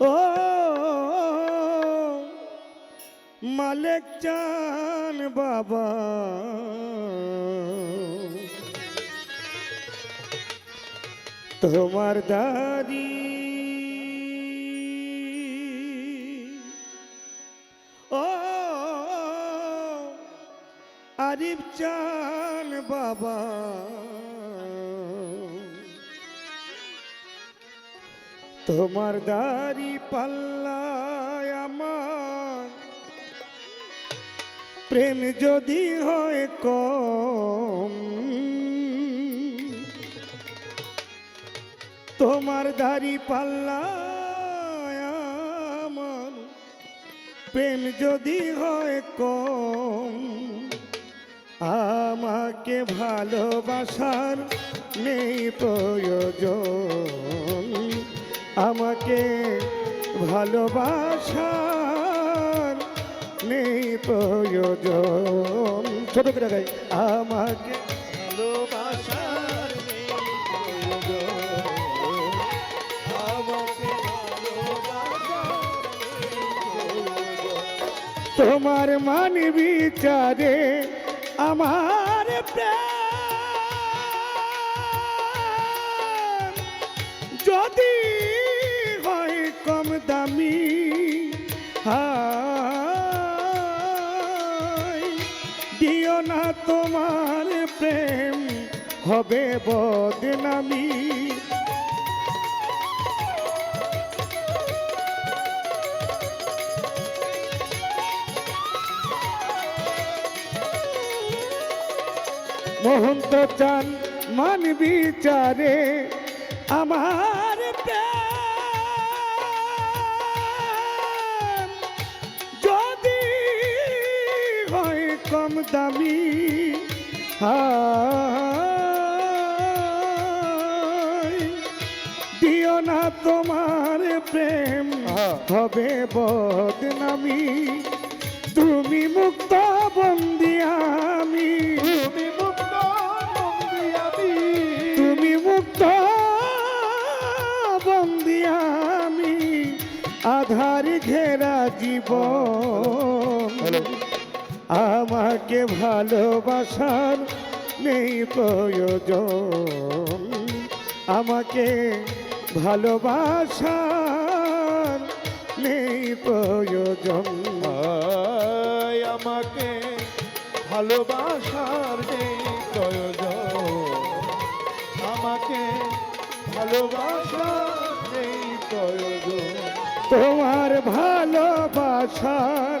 ও মালেক চান বাবা তোমার দাদি ও আরিফ চান বাবা তোমার দাড়ি পাল্লায় আমার। প্রেম যদি হয় কম, তোমার দাড়ি পাল্লায় আমার। প্রেম যদি হয় কম, আমাকে ভালোবাসার নেই প্রয়োজন। আমাকে ভালোবাসার নেই প্রয়োজন ছোট করে গাই আমাকে। তোমার মান বিচারে আমার প্রেম দামি। দিও না তোমার প্রেম হবে বদনামি। মহন্ত চান মান বিচারে আমার প্রেম। দামি। দিও না তোমার প্রেম হবে বদনামি। তুমি মুক্ত বন্দি আমি। তুমি মুক্ত বন্দি আমি। তুমি মুক্ত বন্দি আমি। আধার ঘেরা জীবন। আমাকে ভালোবাসার নেই প্রয়োজন। আমাকে ভালোবাসার নেই প্রয়োজন। আমাকে ভালোবাসার নেই প্রয়োজন। আমাকে ভালোবাসার নেই প্রয়োজন। তোমার ভালোবাসার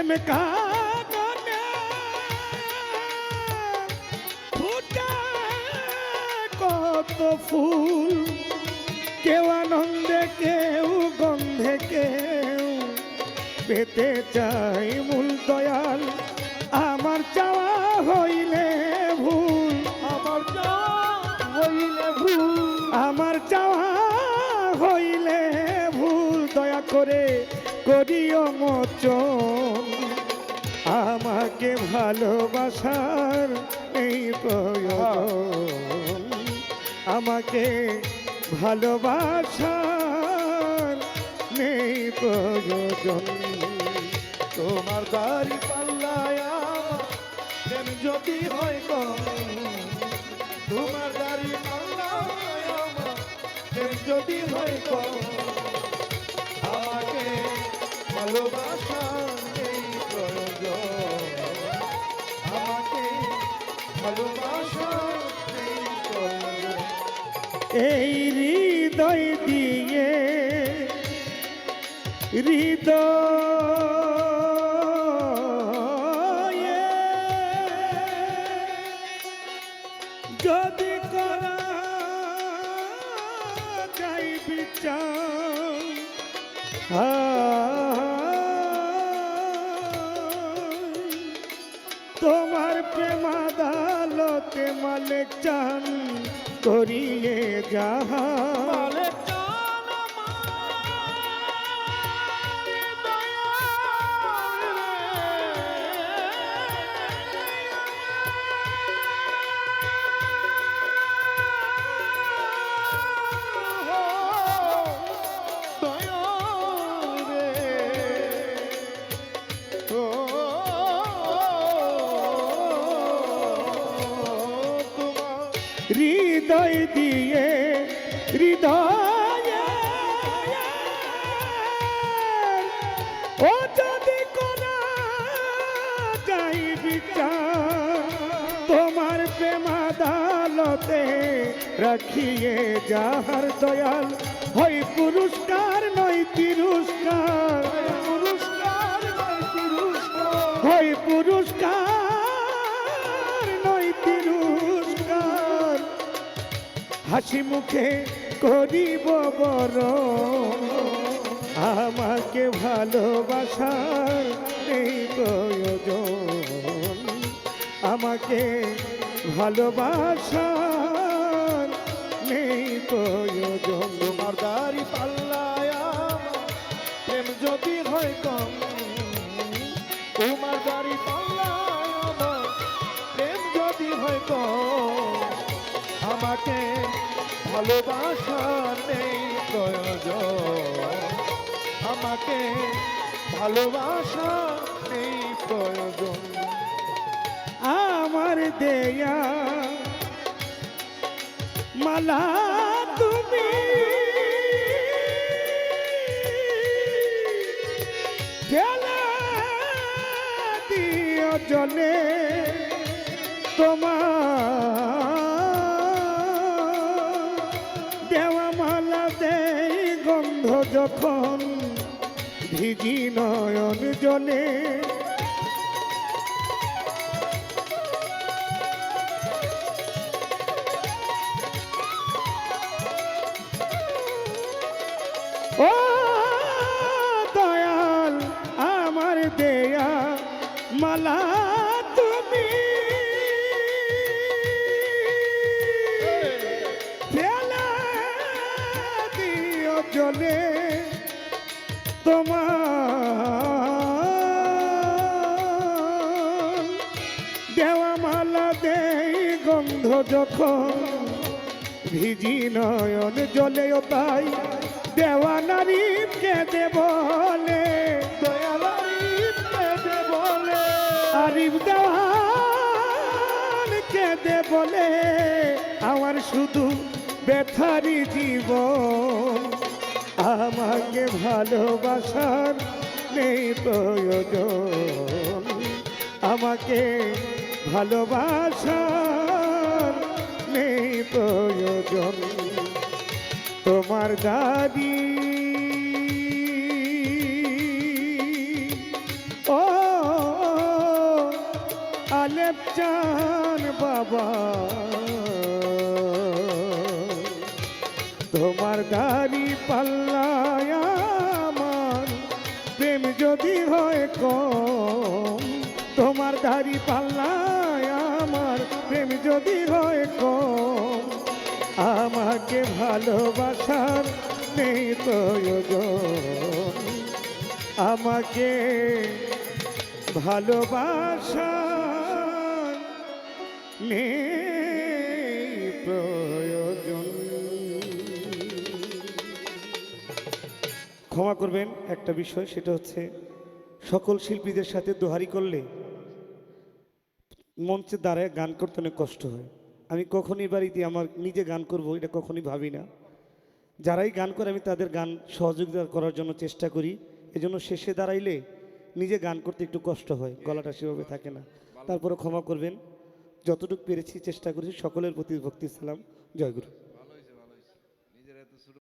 প্রেম কাননে ফুটে কত ফুল কেউ আনন্দে কেউ গন্ধে কেউ পেতে চাই মূল দয়াল আমার চাওয়া হইলে ভুল আমার যা হইলে ভুল আমার চাওয়া হইলে ভুল দয়া করে করিও মোচন। আমাকে ভালোবাসার এই প্রয়োজন। আমাকে ভালোবাসার নেই প্রয়োজন। তোমার দাড়ি পাল্লায় যদি হয় কম ভালোবাসা নেই প্রয়োজন আমাকে ভালোবাসা নেই প্রয়োজন এই হৃদয় দিয়ে হৃদয়ে যদি করা যাই বিচার তোমার প্রেম দালতে মালিক চান করিয়ে যাহা। হৃদয় দিয়ে, হৃদয়। ও যদি কোনা যাই বিচার, তোমার প্রেম আদালতে রাখিয়ে যাহার দয়াল, হয় পুরস্কার নয় তিরস্কার। হাসি মুখে করিব বড় আমাকে ভালোবাসার এই প্রয়োজন। আমাকে ভালোবাসার নেই প্রয়োজন। তোমার দাড়ি পাল্লায় প্রেম যদি হয় কম, তোমার দাড়ি পাল্লায় প্রেম যদি হয় কম, আমাকে ভালোবাসা নেই প্রয়োজন। আমাকে ভালোবাসা নেই প্রয়োজন। আমার দেয়া মালা তুমি। জলে। দেই গন্ধ যখন ভিজি নয়ন জলে। ও দয়াল আমার দেয়া মালা তোমার দেওয়া মালা দেই গন্ধ যখন ভিজি নয়ন জলেও তাই দেওয়া নারী কেঁদে বলে। আরিফ দেওয়ান কেঁদে বলে। আমার শুধু ব্যথারি জীবন। আমাকে ভালোবাসার নেই প্রয়োজন। আমাকে ভালোবাসার নেই প্রয়োজন। তোমার দাদি ও আলেপ চান বাবা। তোমার পাল্লায় আমার প্রেম যদি হয় কম, তোমার দাড়ি পাল্লায় আমার প্রেম যদি হয় কম, আমাকে ভালোবাসার নেই প্রয়োজন। আমাকে ভালোবাসা নেই ক্ষমা করবেন একটা বিষয়, সেটা হচ্ছে সকল শিল্পীদের সাথে দোহারি করলে মঞ্চে দাঁড়ায় গান করতে অনেক কষ্ট হয়। আমি কখনই বাড়িতে আমার নিজে গান করব, এটা কখনই ভাবি না। যারাই গান করে, আমি তাদের গান সহযোগিতা করার জন্য চেষ্টা করি। এজন্য শেষে দাঁড়াইলে নিজে গান করতে একটু কষ্ট হয়, গলাটা সেভাবে থাকে না। তারপরে ক্ষমা করবেন। যতটুকু পেরেছি, চেষ্টা করেছি। সকলের প্রতি ভক্তি, সালাম। জয়গুরু